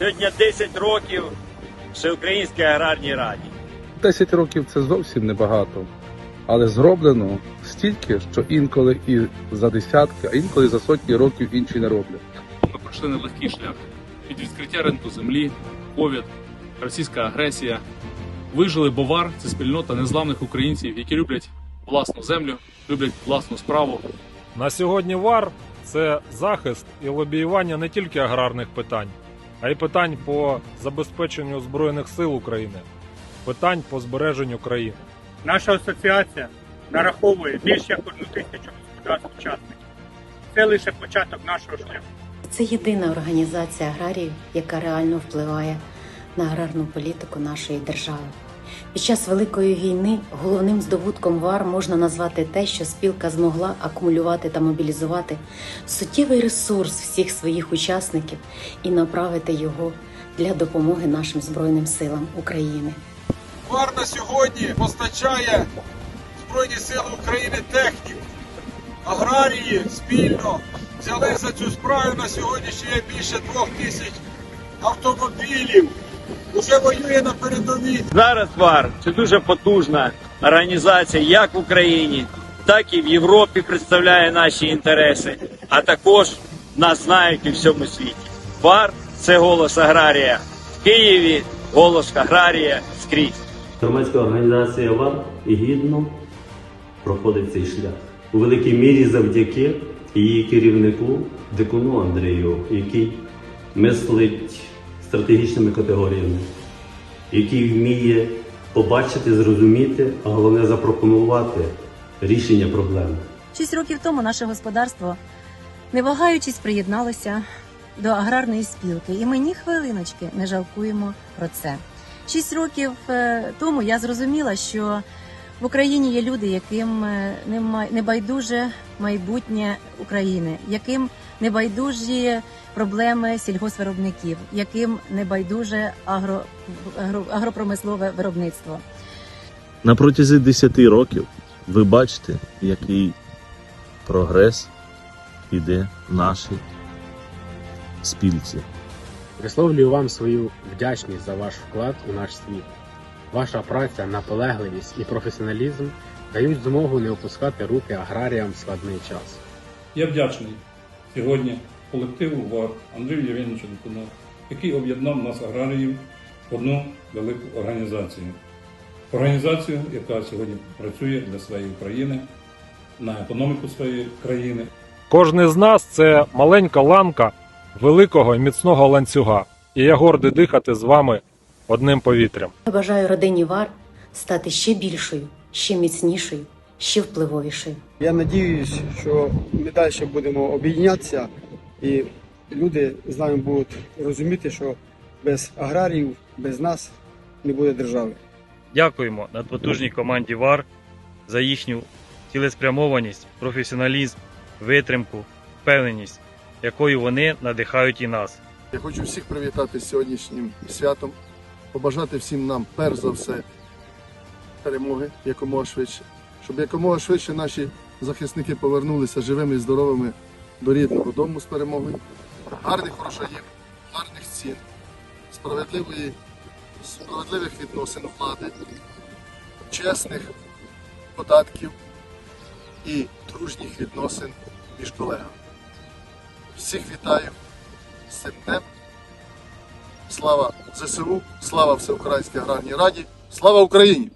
Сьогодні 10 років Всеукраїнській аграрній раді. 10 років це зовсім небагато, але зроблено стільки, що інколи і за десятки, а інколи за сотні років інші не роблять. Ми пройшли нелегкий шлях від відкриття ринку землі, ковід, російська агресія. Вижили Бовар це спільнота незламних українців, які люблять власну землю, люблять власну справу. На сьогодні ВАР це захист і лобіювання не тільки аграрних питань, а й питань по забезпеченню Збройних сил України, питань по збереженню країни. Наша асоціація нараховує більше як одну тисячу господарств учасників. Це лише початок нашого шляху. Це єдина організація аграріїв, яка реально впливає на аграрну політику нашої держави. Під час Великої війни головним здобутком ВАР можна назвати те, що спілка змогла акумулювати та мобілізувати суттєвий ресурс всіх своїх учасників і направити його для допомоги нашим Збройним силам України. Вар на сьогодні постачає Збройні Сили України техніку. Аграрії спільно взяли за цю справу на сьогодні ще більше двох тисяч автомобілів. Уже воює на передовій. Зараз ВАР це дуже потужна організація як в Україні, так і в Європі представляє наші інтереси, а також нас знають у всьому світі. ВАР це голос аграрія в Києві, голос аграрія скрізь. Громадська організація ВАР і гідно проходить цей шлях. У великій мірі завдяки її керівнику Дикуну Андрію, який мислить стратегічними категоріями, який вміє побачити, зрозуміти, а головне запропонувати рішення проблеми. Шість років тому наше господарство, не вагаючись, приєдналося до аграрної спілки, і ми ні хвилиночки не жалкуємо про це. Шість років е, тому я зрозуміла, що в Україні є люди, яким е, нема- не байдуже майбутнє України, яким не байдужі проблеми сільгоспвиробників, яким не байдуже агро, агро, агропромислове виробництво. На протязі 10 років ви бачите, який прогрес іде в нашій спільці. Висловлюю вам свою вдячність за ваш вклад у наш світ. Ваша праця, наполегливість і професіоналізм дають змогу не опускати руки аграріям в складний час. Я вдячний сьогодні колективу ВАР Андрію Євгеновичу Дикуну, який об'єднав нас аграріїв в одну велику організацію. Організацію, яка сьогодні працює для своєї країни, на економіку своєї країни. Кожний з нас це маленька ланка великого і міцного ланцюга. І я гордий дихати з вами одним повітрям. Я бажаю родині ВАР стати ще більшою, ще міцнішою, ще впливовішою. Я надіюсь, що ми далі будемо об'єднатися і люди з нами будуть розуміти, що без аграріїв, без нас не буде держави. Дякуємо надпотужній команді ВАР за їхню цілеспрямованість, професіоналізм, витримку, впевненість, якою вони надихають і нас. Я хочу всіх привітати з сьогоднішнім святом, побажати всім нам, перш за все, перемоги якомога швидше, щоб якомога швидше наші захисники повернулися живими і здоровими до рідного дому з перемогою, гарних врожаїв, гарних цін, справедливої, справедливих відносин влади, чесних податків і дружніх відносин між колегами. Всіх вітаю. Слава ЗСУ, слава Всеукраїнській аграрній раді, слава Україні!